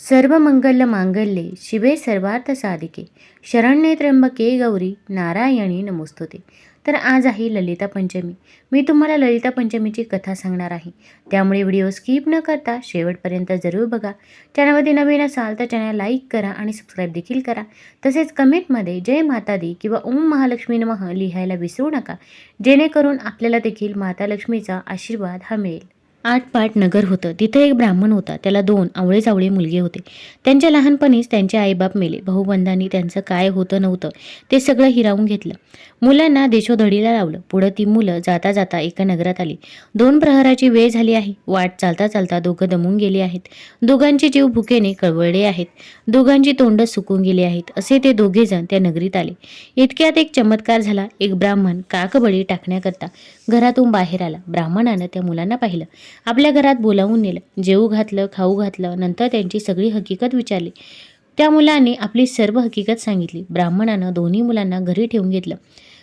सर्व मंगल मांगल्ये शिवे सर्वार्थ साधिके शरण्ये त्र्यंबके गौरी नारायणी नमोस्तुते तर आज आहे ललिता पंचमी. मी तुम्हाला ललिता पंचमीची कथा सांगणार आहे. त्यामुळे व्हिडिओ स्किप न करता शेवटपर्यंत जरूर बघा. चॅनलमध्ये नवीन असाल तर चॅनल लाईक करा आणि सबस्क्राईब देखील करा. तसेच कमेंटमध्ये जय माता दी किंवा ओम महालक्ष्मी नमः लिहायला विसरू नका. जेणेकरून आपल्याला देखील माता लक्ष्मीचा आशीर्वाद हा मिळेल. आठपाट नगर होतं. तिथं एक ब्राह्मण होता. त्याला दोन आवळे जावळे मुलगे होते. त्यांच्या लहानपणीच त्यांचे आईबाप मेले. भाऊबंधांनी त्यांचं काय होतं नव्हतं ते सगळं हिरावून घेतलं. मुलांना देशोधडीला लावलं. पुढं ती मुलं जाता जाता एका नगरात आली. दोन प्रहराची वेळ झाली आहे. वाट चालता चालता दोघं दमून गेली आहेत. दोघांचे जीव भुकेने कळवळले आहेत. दोघांची तोंड सुकून गेली आहेत. असे ते दोघेजण त्या नगरीत आले. इतक्यात एक चमत्कार झाला. एक ब्राह्मण काकबळी टाकण्याकरता घरातून बाहेर आला. ब्राह्मणानं त्या मुलांना पाहिलं. आपल्या घरात बोलावून नेलं. जेवू घातलं खाऊ घातलं. नंतर त्यांची सगळी हकीकत विचारली. त्या मुलाने आपली सर्व हकीकत सांगितली. ब्राह्मणानं दोन्ही मुलांना घरी ठेवून घेतलं.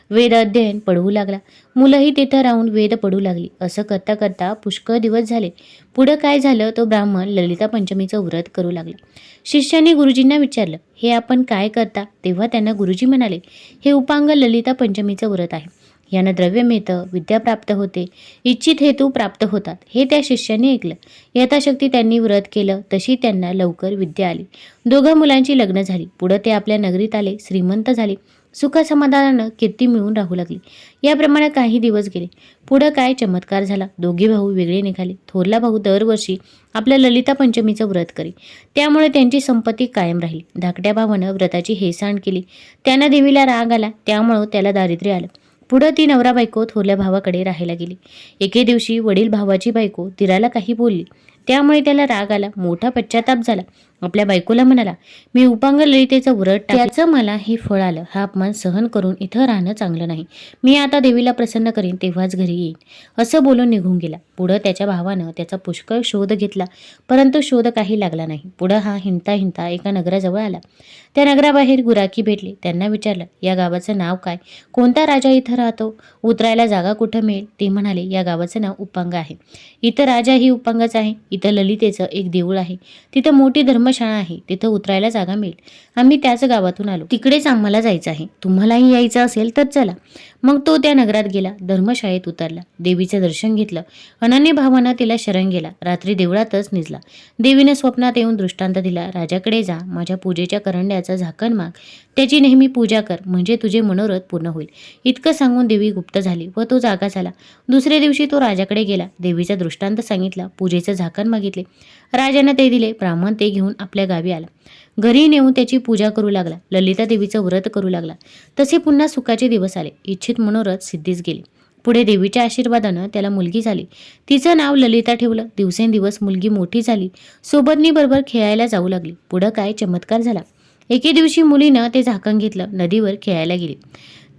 वेद अध्ययन पडवू लागला. मुलंही तिथं राहून वेद पडू लागली. असं करता करता पुष्कळ दिवस झाले. पुढं काय झालं तो ब्राह्मण ललिता पंचमीचं व्रत करू लागला. शिष्याने गुरुजींना विचारलं हे आपण काय करता? तेव्हा त्यांना गुरुजी म्हणाले हे उपांग ललिता पंचमीचं व्रत आहे. यानं द्रव्य मिळतं विद्या प्राप्त होते इच्छित हेतू प्राप्त होतात. हे त्या शिष्याने ऐकलं. यथाशक्ती त्यांनी व्रत केलं तशी त्यांना लवकर विद्या आली. दोघं मुलांची लग्न झाली. पुढं ते आपल्या नगरीत आले श्रीमंत झाले. सुखसमाधानानं कीर्ती मिळून राहू लागली. याप्रमाणे काही दिवस गेले. पुढं काय चमत्कार झाला? दोघे भाऊ वेगळे निघाले. थोरला भाऊ दरवर्षी आपल्या ललिता पंचमीचं व्रत करी त्यामुळे त्यांची संपत्ती कायम राहिली. धाकट्या भावानं व्रताची हेसाण केली. त्यानं देवीला राग आला. त्यामुळं त्याला दारिद्र्य आलं. पुढं ती नवरा बायको थोरल्या भावाकडे राहायला गेली. एके दिवशी वडील भावाची बायको तिराला काही बोलली. त्यामुळे त्याला राग आला. मोठा पश्चाताप झाला. आपल्या बायकोला म्हणाला मी उपांग ललितेचं उरट त्याचं मला हे फळ आलं. हा अपमान सहन करून इथं राहणं चांगलं नाही. मी आता देवीला प्रसन्न करीन तेव्हाच घरी येईन. असं बोलून निघून गेला. पुढं त्याच्या भावानं त्याचा पुष्कळ शोध घेतला परंतु शोध काही लागला नाही. पुढं हा हिंडता हिंडता एका नगराजवळ आला. त्या नगराबाहेर गुराखी भेटले. त्यांना विचारलं या गावाचं नाव काय? कोणता राजा इथं राहतो? उतरायला जागा कुठं मिळेल? ते म्हणाले या गावाचं नाव उपांग आहे. इथं राजा ही उपांगच आहे. इथं ललितेचं एक देऊळ आहे. तिथं मोठी धर्म धर्मशाळा आहे तिथं उतरायला जागा मिळेल. आम्ही त्याच गावातून आलो. तिकडेच आम्हाला जायचं आहे. तुम्हालाही यायचं असेल तर चला. मग तो त्या नगरात गेला धर्मशाळेत उतरला. देवीचं दर्शन घेतलं. अनन्य भावानं तिला शरण गेला. रात्री देवळातच निजला. देवीने स्वप्नात येऊन दृष्टांत दिला राजाकडे जा. माझ्या पूजेच्या करंड्याचं झाकण माग. त्याची नेहमी पूजा कर. म्हणजे तुझे मनोरथ पूर्ण होईल. इतकं सांगून देवी गुप्त झाली व तो जागा झाला. दुसऱ्या दिवशी तो राजाकडे गेला. देवीचा दृष्टांत सांगितला. पूजेचं झाकण मागितले. राजानं ते दिले. ब्राह्मण ते घेऊन आपल्या गावी आला. घरी नेऊन त्याची पूजा करू लागला. ललिता देवीचं व्रत करू लागला. तसे पुन्हा सुखाचे दिवस आले. इच्छित मनोरथ सिद्धीस गेले. पुढे देवीच्या आशीर्वादानं त्याला मुलगी झाली. तिचं नाव ललिता ठेवलं. दिवसेंदिवस मुलगी मोठी झाली. सोबतनी बरोबर खेळायला जाऊ लागली. पुढं काय चमत्कार झाला. एके दिवशी मुलीनं ते झाकण घेतलं. नदीवर खेळायला गेली.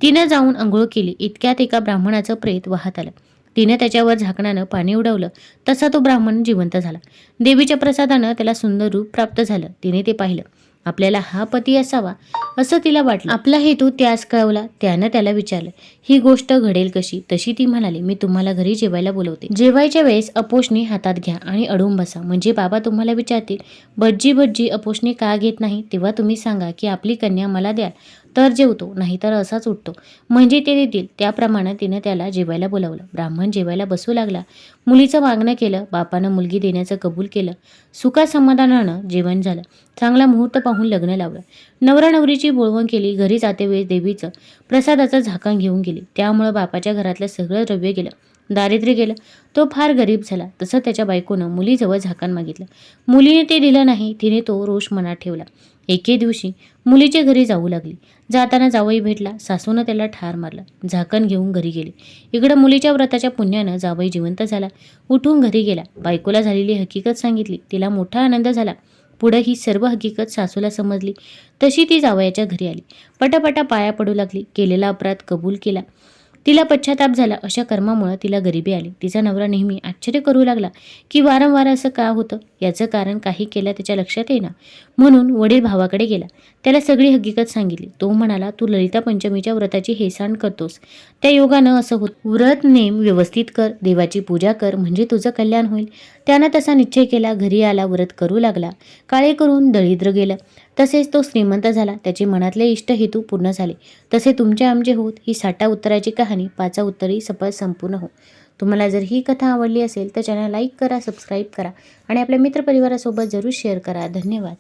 तिनं जाऊन आंघोळ केली. इतक्यात एका ब्राह्मणाचं प्रेत वाहत आलं. तिनं त्याच्यावर झाकणानं पाणी उडवलं. तसा तो ब्राह्मण जिवंत झाला. देवीच्या प्रसादानं त्याला सुंदर रूप प्राप्त झालं. तिने ते पाहिलं. आपल्याला हा पती असावा असं तिला वाटलं. आपला हेतू त्यास कळवला. त्यानं त्याला विचारलं ही गोष्ट घडेल कशी? तशी ती म्हणाली मी तुम्हाला घरी जेवायला बोलवते. जेवायच्या वेळेस अपोषणी हातात घ्या आणि अडून बसा. म्हणजे बाबा तुम्हाला विचारतील भज्जी भज्जी अपोषणी का घेत नाही? तेव्हा तुम्ही सांगा की आपली कन्या मला द्या. तर जेवतो नाहीतर असाच उठतो. म्हणजे ते देतील. त्याप्रमाणे तिनं त्याला जेवायला बोलावलं. ब्राह्मण जेवायला बसू लागला. मुलीचं मागणं केलं. बापानं मुलगी देण्याचं कबूल केलं. सुखासमाधानानं जेवण झालं. चांगला मुहूर्त पाहून लग्न लावलं. नवरा नवरीची बोळवण केली. घरी जाते वेळेस देवीचं प्रसादाचं झाकण घेऊन गेली. त्यामुळं बापाच्या घरातलं सगळं द्रव्य गेलं. दारिद्र्य गेलं. तो फार गरीब झाला. तसं त्याच्या बायकोनं मुलीजवळ झाकण मागितलं. मुलीने ते दिलं नाही. तिने तो रोष मनात ठेवला. एके दिवशी मुलीच्या घरी जाऊ लागली. जाताना जावई भेटला सासूनं त्याला ठार मारला झाकण घेऊन घरी गेले. इकडं मुलीच्या व्रताच्या पुण्यानं जावई जिवंत झाला. उठून घरी गेला. बायकोला झालेली हकीकत सांगितली. तिला मोठा आनंद झाला. पुढं ही सर्व हकीकत सासूला समजली. तशी ती जावयाच्या घरी आली. पटापटा पाया पडू लागली. केलेला अपराध कबूल केला. तिला पश्चाताप झाला. अशा कर्मामुळं तिला गरिबी आली. तिचा नवरा नेहमी आश्चर्य करू लागला की वारंवार असं का होतं? याचं कारण काही केलं त्याच्या लक्षात येईना. म्हणून वडील भावाकडे गेला. त्याला सगळी हकीकत सांगितली. तो म्हणाला तू ललिता पंचमीच्या व्रताची हेसाण करतोस. त्या योगानं असं होत व्रत नेम व्यवस्थित कर देवाची पूजा कर म्हणजे तुझं कल्याण होईल. त्यानं तसा निश्चय केला. घरी आला व्रत करू लागला. काळे करून दळिद्र गेलं. तसेच तो श्रीमंत झाला. त्याचे मनातले इष्ट हेतू पूर्ण झाले. तसे तुमचे आमचे होत ही साठा उत्तराची कहाणी पाचा उत्तरी सफळ संपूर्ण हो. तुम्हाला जर ही कथा आवडली असेल तर चॅनल लाईक करा सबस्क्राईब करा आणि आपल्या मित्रपरिवारासोबत जरूर शेअर करा. धन्यवाद.